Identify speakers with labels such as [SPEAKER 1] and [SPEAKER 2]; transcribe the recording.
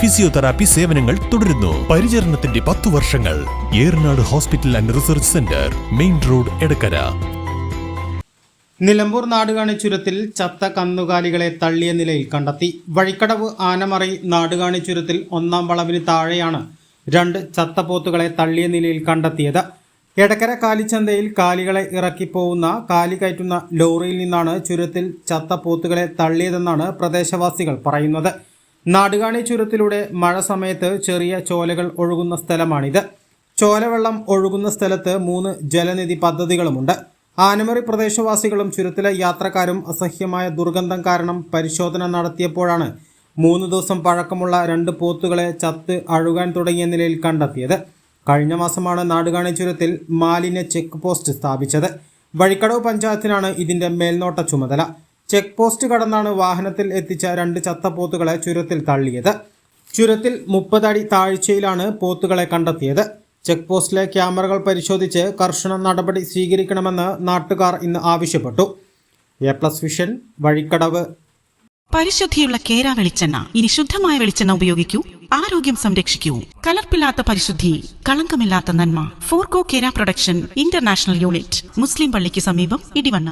[SPEAKER 1] physiotherapy സേവനങ്ങൾ തുടരുന്നു. പരിചരണത്തിന്റെ പത്തു വർഷങ്ങൾ. Eranad hospital and research centre main road Edakkara.
[SPEAKER 2] Nilambur Nadukani ചുരത്തിൽ ചത്ത കന്നുകാലികളെ തള്ളിയ നിലയിൽ കണ്ടെത്തി. വഴിക്കടവ് ആനമറി നാടുകാണി ചുരത്തിൽ ഒന്നാം വളവിന് താഴെയാണ് രണ്ട് ചത്ത പോത്തുകളെ തള്ളിയ നിലയിൽ കണ്ടെത്തിയത്. എടക്കര കാലിച്ചന്തയിൽ കാലികളെ ഇറക്കിപ്പോകുന്ന കാലി കയറ്റുന്ന ലോറിയിൽ നിന്നാണ് ചുരത്തിൽ ചത്ത പോത്തുകളെ തള്ളിയതെന്നാണ് പ്രദേശവാസികൾ പറയുന്നത്. നാടുകാണി ചുരത്തിലൂടെ മഴ സമയത്ത് ചെറിയ ചോലകൾ ഒഴുകുന്ന സ്ഥലമാണിത്. ചോലവെള്ളം ഒഴുകുന്ന സ്ഥലത്ത് മൂന്ന് ജലനിധി പദ്ധതികളുമുണ്ട്. ആനമറി പ്രദേശവാസികളും ചുരത്തിലെ യാത്രക്കാരും അസഹ്യമായ ദുർഗന്ധം കാരണം പരിശോധന നടത്തിയപ്പോഴാണ് മൂന്ന് ദിവസം പഴക്കമുള്ള രണ്ട് പോത്തുകളെ ചത്ത് അഴുകാൻ തുടങ്ങിയ നിലയിൽ കണ്ടെത്തിയത്. കഴിഞ്ഞ മാസമാണ് നാടുകാണി ചുരത്തിൽ മാലിന്യ ചെക്ക് പോസ്റ്റ് സ്ഥാപിച്ചത്. വഴിക്കടവ് പഞ്ചായത്തിനാണ് ഇതിന്റെ മേൽനോട്ട ചുമതല. ചെക്ക് പോസ്റ്റ് കടന്നാണ് വാഹനത്തിൽ എത്തിച്ച രണ്ട് ചത്ത പോത്തുകളെ ചുരത്തിൽ തള്ളിയത്. ചുരത്തിൽ മുപ്പതടി താഴ്ചയിലാണ് പോത്തുകളെ കണ്ടെത്തിയത്. ചെക്ക് പോസ്റ്റിലെ ക്യാമറകൾ പരിശോധിച്ച് കർശന നടപടി സ്വീകരിക്കണമെന്ന് നാട്ടുകാർ ഇന്ന് ആവശ്യപ്പെട്ടു. A plus vision Vazhikkadavu.
[SPEAKER 3] പരിശുദ്ധിയുള്ള Kera വെളിച്ചെണ്ണ. ഇനി ശുദ്ധമായ വെളിച്ചെണ്ണ ഉപയോഗിക്കൂ. ആരോഗ്യം സംരക്ഷിക്കൂ. കലർപ്പില്ലാത്ത പരിശുദ്ധി കളങ്കമില്ലാത്ത നന്മ. Forco Kera production international unit മുസ്ലിം പള്ളിക്ക് സമീപം ഇടിവണ്ണ.